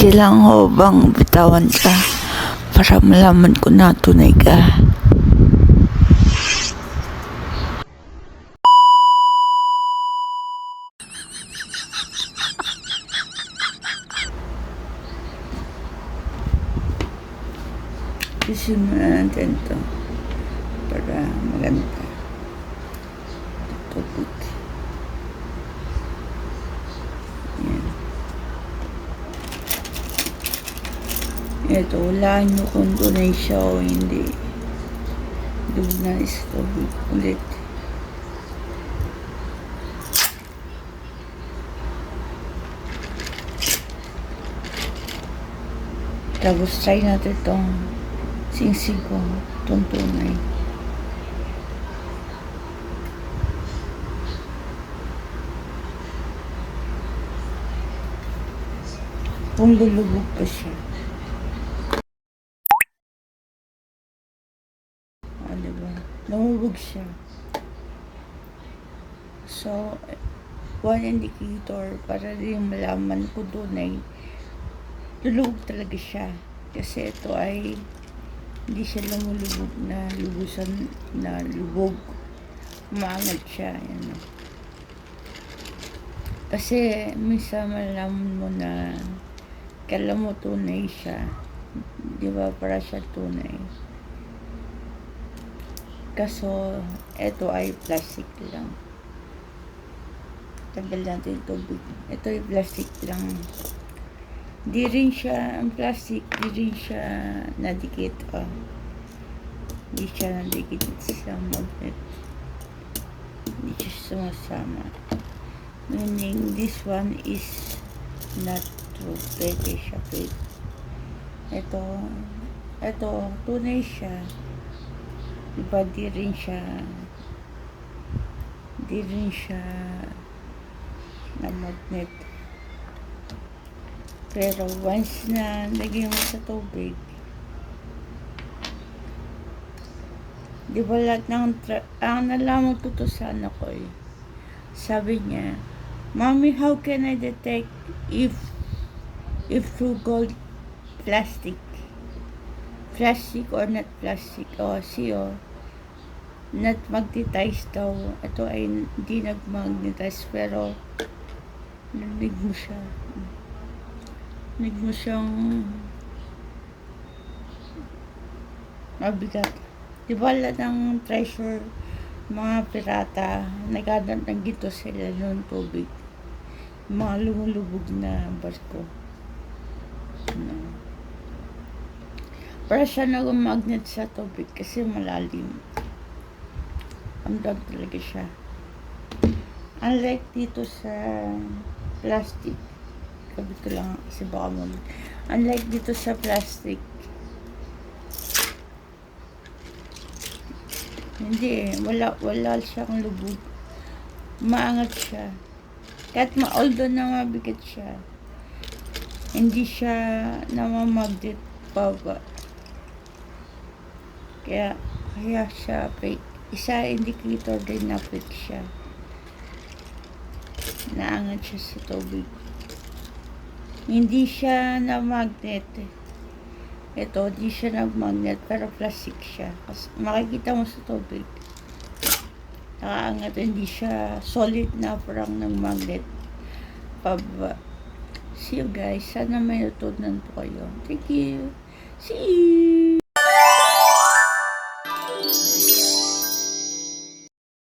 Kailangan ko bang bitawan ka para malaman ko na tunay ka? Sisimulan natin ito para maganda. Tubig. Yan. Ito, wala nyo kung tunay siya o hindi. Doon na tubig ulit. Tapos try natin itong singsig ko, itong tunay. Kung pa siya. Ah, diba? Lumubog siya. So, one indicator para din malaman ko doon ay lulubog talaga siya. Kasi ito ay hindi siya lumulubog na lubusan na lubog. Umaangat siya. Yan. Kasi minsan malaman mo na kala mo tunay siya. Di ba? Para siya tunay. Kaso, ito ay plastic lang. Tagal natin yung. Ito ay plastic lang. Di rin siya, ang plastic, di rin siya nadikit. Oh. Di siya nadikit sa magnet. Di siya sumasama. Meaning, this one is not true. Pwede siya, pwede. Ito, ito, tunay siya. Diba, di rin siya, di rin siya na magnet. Pero once na lagyan mo sa tubig, di ba lahat ng, ang nalaman ko to sa anak ko eh. Sabi niya, Mommy, how can I detect if if true gold plastic? Plastic or not plastic? O, oh, see oh. Not magnetize daw. Ito ay hindi nagmagnetize pero narinig mo siya. Narinig mo siyang mabigat. Di ba ng treasure, mga pirata, nagadat ng gito sila ng tubig. Mga lumulubog na barko. Ano. Para siya nag-magnet sa tubig kasi malalim. Amdag talaga siya. Unlike dito sa plastic. Kabit ko lang kasi baka mo. Unlike dito sa plastic. Hindi eh. Wala, wala siyang lubog. Maangat siya. Kahit ma although na mabigat siya. Hindi siya namamagnet baba. Kaya, kaya siya. Isa indicator din na fake siya. Naangat siya sa tubig. Hindi siya na magnet. Ito, di siya nag-magnet, pero plastic siya. Kasi makikita mo sa tubig. Nakaangat, hindi siya solid na parang ng magnet. Pababa. See you guys. Sana may natutunan po kayo. Thank you. See you.